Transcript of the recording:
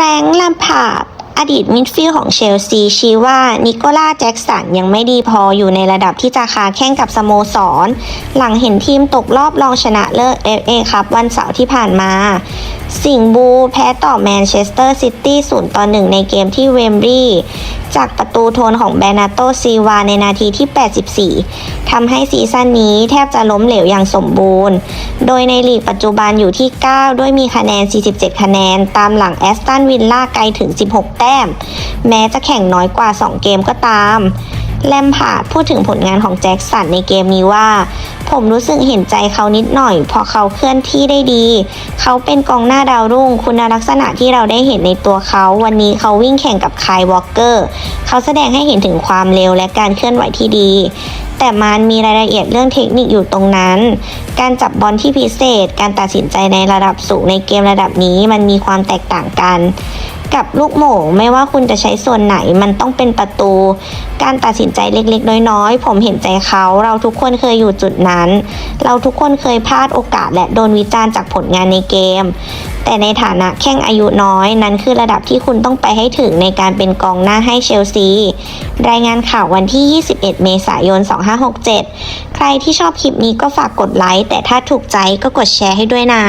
รงค์ลมพาร์ดอดีตมิดฟิลด์ของเชลซีชี้ว่านิโคล่าแจ็กสันยังไม่ดีพออยู่ในระดับที่จะคาแข่งกับสโมสร หลังเห็นทีมตกรอบรองชนะเลิศ FA ครับวันเสาร์ที่ผ่านมา สิงบูแพ้ต่อแมนเชสเตอร์ซิตี้0ต่อ1ในเกมที่เวมบรีย์ จากประตูโทนของแบรนาโตซีวาในนาทีที่ 84 ทำให้ซีซั่นนี้แทบจะล้มเหลวอย่างสมบูรณ์ โดยในลีกปัจจุบันอยู่ที่ 9 ด้วยมีคะแนน 47 คะแนน ตามหลังแอสตันวิลล่าไกลถึง 16 แต้ม แม้จะแข่งน้อยกว่า 2 เกมก็ตาม แลมพาร์ดพูดถึงผลงานของแจ็คสันในเกมนี้ว่า ผมรู้สึกเห็นใจเขานิดหน่อยเพราะเขาเคลื่อนที่ได้ดี เขาเป็นกองหน้าดาวรุ่ง คุณลักษณะที่เราได้เห็นในตัวเขา วันนี้เขาวิ่งแข่งกับคายวอลเกอร์ เขาแสดงให้เห็นถึงความเร็วและการเคลื่อนไหวที่ดี แต่มันมีรายละเอียดเรื่องเทคนิคอยู่ตรงนั้น การจับบอลที่พิเศษ การตัดสินใจในระดับสูงในเกมระดับนี้มันมีความแตกต่างกัน กับลูกโหม่ไม่ว่าคุณจะใช้ส่วนไหนมันต้องเป็นประตู การตัดสินใจเล็กๆ น้อยๆ ผมเห็นใจเขา เราทุกคนเคยอยู่จุดนั้น เราทุกคนเคยพลาดโอกาสและโดนวิจารณ์จากผลงานในเกม แต่ในฐานะแข่งอายุน้อยนั้นคือระดับที่คุณต้องไปให้ถึงในการเป็นกองหน้าให้เชลซี รายงานข่าววันที่ 21 เมษายน 2567 ใครที่ชอบคลิปนี้ก็ฝากกดไลค์ แต่ถ้าถูกใจก็กดแชร์ให้ด้วยนะ